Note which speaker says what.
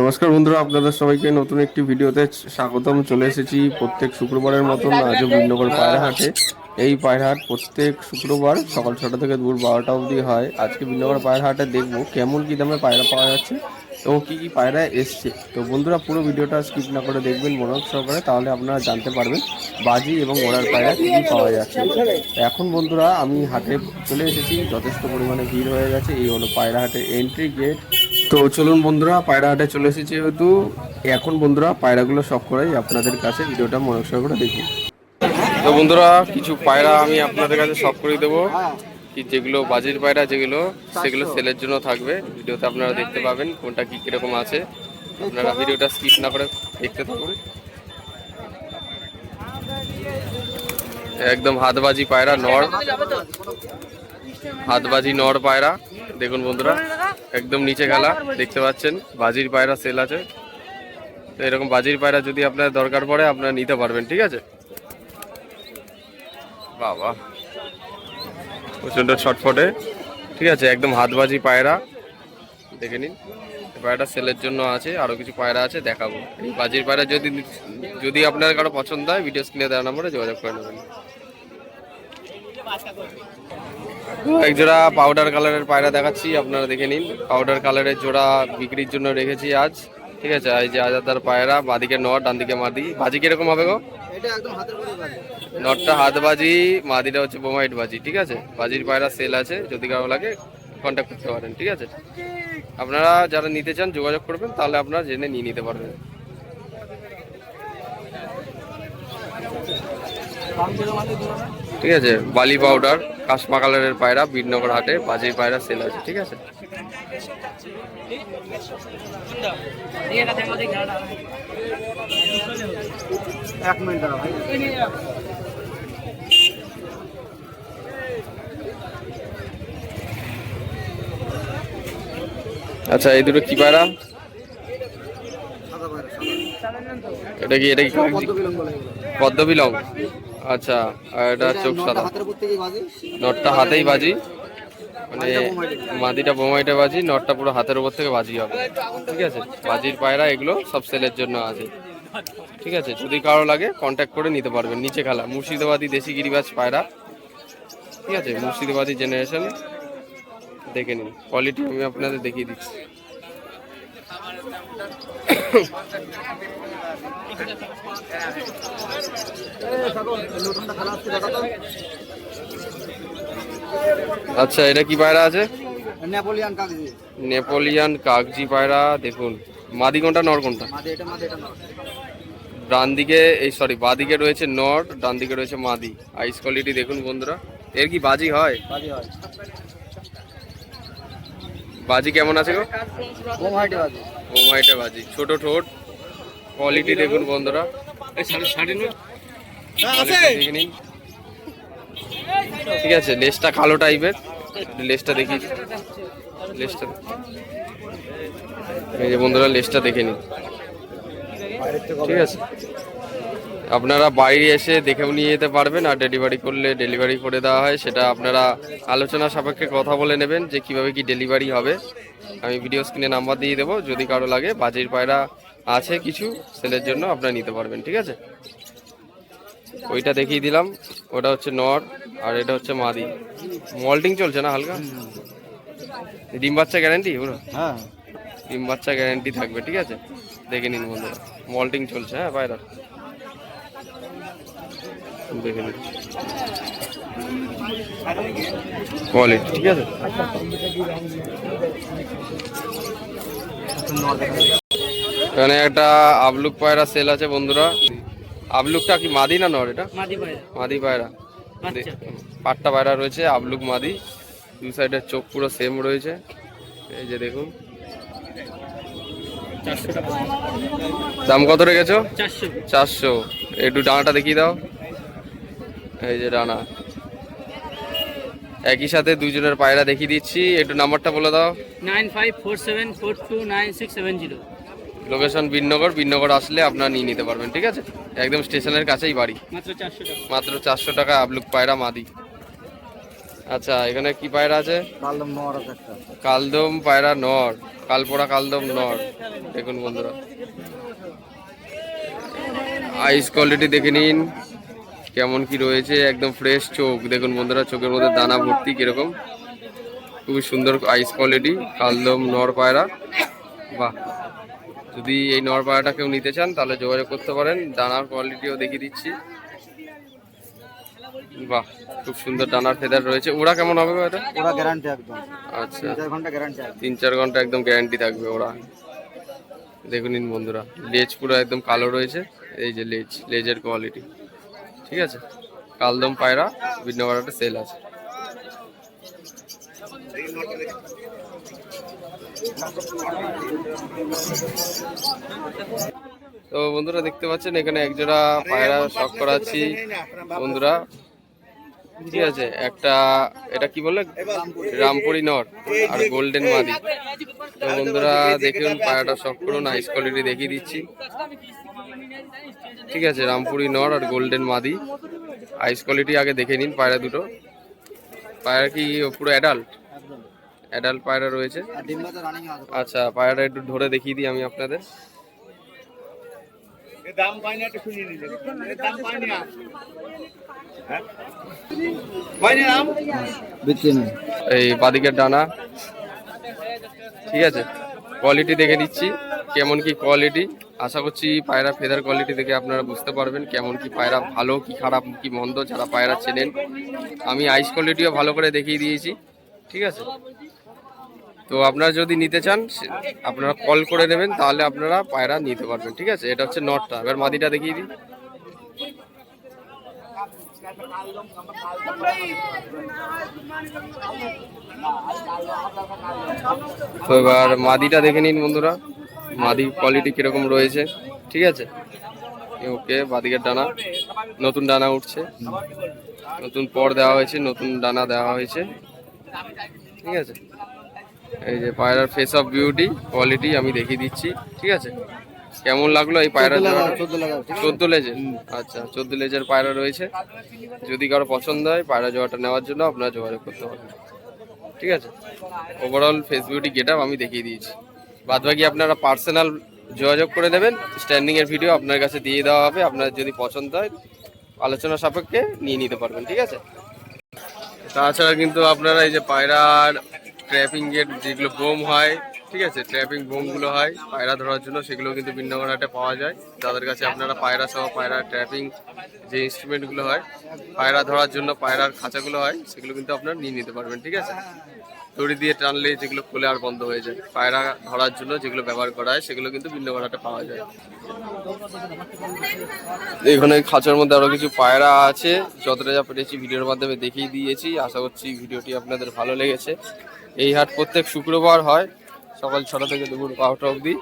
Speaker 1: নমস্কার বন্ধুরা, আপনাদের সবাইকে নতুন একটি ভিডিওতে স্বাগতম। চলে এসেছি প্রত্যেক শুক্রবারের মতন আজও বিনগর পায়রাহাটে। এই পায়রাহাট প্রত্যেক শুক্রবার সকাল ছটা থেকে দুপুর বারোটা অবধি হয়। আজকে বিনগর পায়রাহাটে দেখব কেমন কি দামে পায়রা পাওয়া যাচ্ছে এবং কী কী পায়রা এসছে। তো বন্ধুরা, পুরো ভিডিওটা স্কিপ না করে দেখবেন মনোযোগ সহকারে, তাহলে আপনারা জানতে পারবেন বাজি এবং ওড়ার পায়রা কী পাওয়া যাচ্ছে। এখন বন্ধুরা, আমি হাটে চলে এসেছি, যথেষ্ট পরিমাণে ভিড় হয়ে গেছে। এই হলো পায়রা হাটের এন্ট্রি গেট তো চলুন বন্ধুরা, পায়রা হাটে চলে এসেছি যেহেতু। এখন বন্ধুরা, পায়রাগুলো সব করাই আপনাদের কাছে, ভিডিওটা মনোযোগ সহকারে দেখি। তো বন্ধুরা, কিছু পায়রা আমি আপনাদের কাছে সব করে দেবো। কি যেগুলো বাজির পায়রা, যেগুলো, সেগুলো সেলের জন্য থাকবে। ভিডিওতে আপনারা দেখতে পাবেন কোনটা কি কীরকম আছে। আপনারা ভিডিওটা স্কিপ না করে দেখতে থাকুন। একদম হাতবাজি পায়রা নড় হাতবাজি নড় পায়রা। দেখুন বন্ধুরা। একদম নিচে খেলা দেখতে পাচ্ছেন, বাজির পায়রা সেল আছে। তো এরকম বাজির পায়রা যদি আপনার দরকার পড়ে, আপনারা নিতে পারবেন, ঠিক আছে? বাবা। প্রচণ্ড ছটফটে। ঠিক আছে, একদম হাতবাজি পায়রা। দেখে নিন পায়রাটা সেলের জন্য আছে আরও কিছু পায়রা আছে, দেখাবো। এই বাজির পায়রা যদি যদি আপনার কারও পছন্দ হয় ভিডিও স্ক্রিনে দেওয়া নম্বরে যোগাযোগ করে নেবেন। এক জোড়া পাউডার কালারের পায়রা দেখাচ্ছি আপনারা দেখে নিন। পাউডার কালারের জোড়া বিক্রির জন্য রেখেছি আজ ঠিক আছে? এই যে আজাদার পায়রা বাদিকে নট ডান দিকে মাদি। বাজি কীরকম হবে গো? নটটা হাত বাজি মাদিটা হচ্ছে বোমাইট বাজি ঠিক আছে? বাজির পায়রা সেল আছে যদি কারও লাগে কন্ট্যাক্ট করতে পারেন ঠিক আছে? আপনারা যারা নিতে চান যোগাযোগ করবেন তাহলে আপনারা জেনে নিয়ে নিতে পারবেন। ঠিক আছে? বালি পাউডার কাশমা কালারের পায়রা বীরনগর হাটে বাজির পায়রা সেল আছে ঠিক আছে?
Speaker 2: এক মিনিট
Speaker 1: আচ্ছা এই দুটো কি পায়রা? এটা কি এটা কি
Speaker 2: পদ্ম বিলম্ব বলে এগুলো।
Speaker 1: পদ্ম বিলং আচ্ছা আর এটা চোখ সাদা। নটটা হাতেই বাজি। মানে।
Speaker 2: মাদিটা বোমাইটা
Speaker 1: বাজি নটটা পুরো হাতের উপর থেকে বাজি হবে। ঠিক আছে? বাজির পায়রা এগুলো সব সেলের জন্য আছে। ঠিক আছে? যদি কারও লাগে কন্ট্যাক্ট করে নিতে পারবেন। নিচে খেলা মুর্শিদাবাদী দেশি গিরিবাজ পায়রা। ঠিক আছে? মুর্শিদাবাদী জেনারেশন দেখে নিন। কোয়ালিটি আমি আপনাদের দেখিয়ে দিচ্ছি
Speaker 2: নতুনটা খেলা হচ্ছে দেখা তো
Speaker 1: আচ্ছা এটা কি পায়রা আছে?
Speaker 2: নেপোলিয়ান কাগজি
Speaker 1: নেপোলিয়ান কাগজি পায়রা দেখুন। মাদি কোনটা নর কোনটা? ডান দিকে এই সরি বাঁ দিকে রয়েছে নট ডান দিকে রয়েছে মাদি। আইস কোয়ালিটি দেখুন বন্ধুরা। এর কি বাজি হয়?
Speaker 2: বাজে হয়।
Speaker 1: বাজি কেমন আছে গো?
Speaker 2: হাইটে বাজে।
Speaker 1: ওমাইটা বাজি। ছোট ঠোঁট। কোয়ালিটি দেখুন বন্ধুরা। Quality দেখে নিন। ঠিক আছে লেসটা কালো টাইপের লেসটা দেখি। লেসটা এই যে বন্ধুরা লেসটা দেখে নিন। ঠিক আছে। আপনারা বাইরে এসে দেখেও নিয়ে যেতে পারবেন আর ডেলিভারি করলে ডেলিভারি করে দেওয়া হয়। সেটা আপনারা আলোচনা সাপেক্ষে কথা বলে নেবেন যে কীভাবে কি ডেলিভারি হবে। আমি ভিডিও স্ক্রিনে নাম্বার দিয়ে দেবো। যদি কারও লাগে বাজির পায়রা আছে কিছু সেলের জন্য আপনারা নিতে পারবেন ঠিক আছে? ওইটা দেখিয়ে দিলাম ওটা হচ্ছে নর আর এটা হচ্ছে মাদি। মল্টিং চলছে না হালকা? ডিম বাচ্চা গ্যারান্টি পুরো?
Speaker 2: হ্যাঁ।
Speaker 1: ডিম বাচ্চা গ্যারান্টি থাকবে ঠিক আছে? দেখে নিন বন্ধুরা। মল্টিং চলছে হ্যাঁ পায়রা দেখে নিন। কোয়ালিটি ঠিক আছে? এখানে একটা আবলুক পায়রা সেল আছে বন্ধুরা। আবলুকটা কি মাদি না নর এটা?
Speaker 2: মাদি
Speaker 1: পায়রা। দে- পাট্টা পায়রা রয়েছে আবলুক মাদি। দু সাইডের চোখ পুরো সেম রয়েছে। এই যে দেখুন। দাম কত রেখেছো?
Speaker 2: চারশো।
Speaker 1: একটু ডানাটা দেখিয়ে দাও। এই যে ডানা। একই সাথে দুজনের পায়রা দেখিয়ে দিচ্ছি। একটু নাম্বারটা বলে দাও।
Speaker 3: Nine five four seven four two nine six seven zero.
Speaker 1: Location Binnagar Binnagar আসলে আপনারা নিয়ে নিতে পারবেন ঠিক আছে? একদম স্টেশনের কাছেই বাড়ি।
Speaker 3: মাত্র চারশো টাকা।
Speaker 1: মাত্র চারশো টাকা আবলুক পায়রা মাদি। আচ্ছা এখানে কি পায়রা আছে?
Speaker 2: কালদম
Speaker 1: পায়রা নর কালপোড়া কালদম নর। দেখুন বন্ধুরা। আইস কোয়ালিটি দেখে নিন। কেমন কি রয়েছে একদম ফ্রেশ চোখ। দেখুন বন্ধুরা চোখের মধ্যে দানা ভর্তি কীরকম। খুবই সুন্দর আইস কোয়ালিটি কালদম নর পায়রা। বাহ। যদি এই নর পায়রাটা কেউ নিতে চান তাহলে যোগাযোগ করতে পারেন। ডানার কোয়ালিটিও দেখিয়ে দিচ্ছি। বাহ খুব সুন্দর ডানার ফেদার রয়েছে। ওরা কেমন হবে এটা
Speaker 2: ওরা গ্যারান্টি একদম।
Speaker 1: আচ্ছা।
Speaker 2: তিন চার ঘণ্টা গ্যারান্টি আছে।
Speaker 1: তিন চার ঘণ্টা একদম গ্যারান্টি থাকবে ওরা দেখুন নিন বন্ধুরা লেজ পুরো একদম কালো রয়েছে। এই যে লেজ লেজের কোয়ালিটি ঠিক আছে? কালদম পায়রা বিঘ্নপাড়াটা সেল আছে। তো বন্ধুরা দেখতে পাচ্ছেন, এখানে একজোড়া পায়রা শখ করাচ্ছি বন্ধুরা। ঠিক আছে, একটা, এটা কি বলে? রামপুরি নর আর গোল্ডেন মাদি। তো বন্ধুরা, দেখুন, পায়রাটা শখ করুন আইস কোয়ালিটি দেখিয়ে দিচ্ছি। ঠিক আছে, রামপুরি নর আর গোল্ডেন মাদি। আইস কোয়ালিটি আগে দেখে নিন, পায়রা দুটো। পায়রা কি পুরো অ্যাডাল্ট অ্যাডাল্ট পায়রা রয়েছে। আচ্ছা পায়রাটা একটু ধরে দেখিয়ে দিই আমি আপনাদের। এই বাদিকের ডানা। ঠিক আছে কোয়ালিটি দেখে নিচ্ছি, কেমন কি কোয়ালিটি আশা করছি পায়রা ফেদার কোয়ালিটি দেখে আপনারা বুঝতে পারবেন কেমন কি পায়রা ভালো, কি খারাপ, কি মন্দ, যারা পায়রা চেনেন। আমি আইস কোয়ালিটিও ভালো করে দেখিয়ে দিয়েছি। ঠিক আছে? তো আপনারা যদি নিতে চান আপনারা কল করে নেবেন, তাহলে আপনারা পায়রা নিতে পারবেন, ঠিক আছে? এটা হচ্ছে নটটা। এবার মাদিটা দেখিয়ে দিই। তো এবার মাদিটা দেখে নিন বন্ধুরা। মাদি কোয়ালিটি কীরকম রয়েছে, ঠিক আছে? ওকে বাদিকের ডানা নতুন ডানা উঠছে। নতুন পর দেওয়া হয়েছে, নতুন ডানা দেওয়া হয়েছে, ঠিক আছে? এই যে পায়রার ফেস অফ বিউটি কোয়ালিটি আমি দেখিয়ে দিচ্ছি ঠিক আছে? কেমন লাগল এই পায়রা
Speaker 2: চোদ্দ
Speaker 1: লেজের আচ্ছা চোদ্দ লেজের পায়রা রয়েছে। যদি কারও পছন্দ হয় পায়রা জোড়াটা নেওয়ার জন্য আপনারা যোগাযোগ করতে পারেন। ঠিক আছে? ওভারঅল ফেস বিউটি গেট আমি দেখিয়ে দিয়েছি। বাদ বাকি আপনারা পার্সোনাল যোগাযোগ করে নেবেন। স্ট্যান্ডিং এর ভিডিও আপনার কাছে দিয়ে দেওয়া হবে। আপনার যদি পছন্দ হয় আলোচনা সাপেক্ষে নিয়ে নিতে পারবেন ঠিক আছে? তাছাড়া কিন্তু আপনারা এই যে পায়রার ট্র্যাপিং গেট যেগুলো বোম হয়, ঠিক আছে? ট্র্যাপিং বোমগুলো হয়, পায়রা ধরার জন্য সেগুলো কিন্তু বিন্নগরহাটে পাওয়া যায়। তাদের কাছে আপনারা পায়রা সহ পায়রা ট্র্যাপিং যে ইনস্ট্রুমেন্টগুলো হয়, পায়রা ধরার জন্য পায়রার খাঁচাগুলো হয়, সেগুলো কিন্তু আপনারা নিয়ে নিতে পারবেন, ঠিক আছে? দড়ি দিয়ে টানলে যেগুলো খুলে আর বন্ধ হয়ে যায়। পায়রা ধরার জন্য যেগুলো ব্যবহার করা হয়, সেগুলো কিন্তু বিন্নগরহাটে পাওয়া যায়। এখানে খাঁচার মধ্যে আরও কিছু পায়রা আছে, যতটা যা পেরেছি ভিডিওর মাধ্যমে দেখিয়ে দিয়েছি। আশা করছি ভিডিওটি আপনাদের ভালো লেগেছে। এই হাট প্রত্যেক শুক্রবার হয় সকাল ছটা থেকে দুপুর বারোটা অবধি।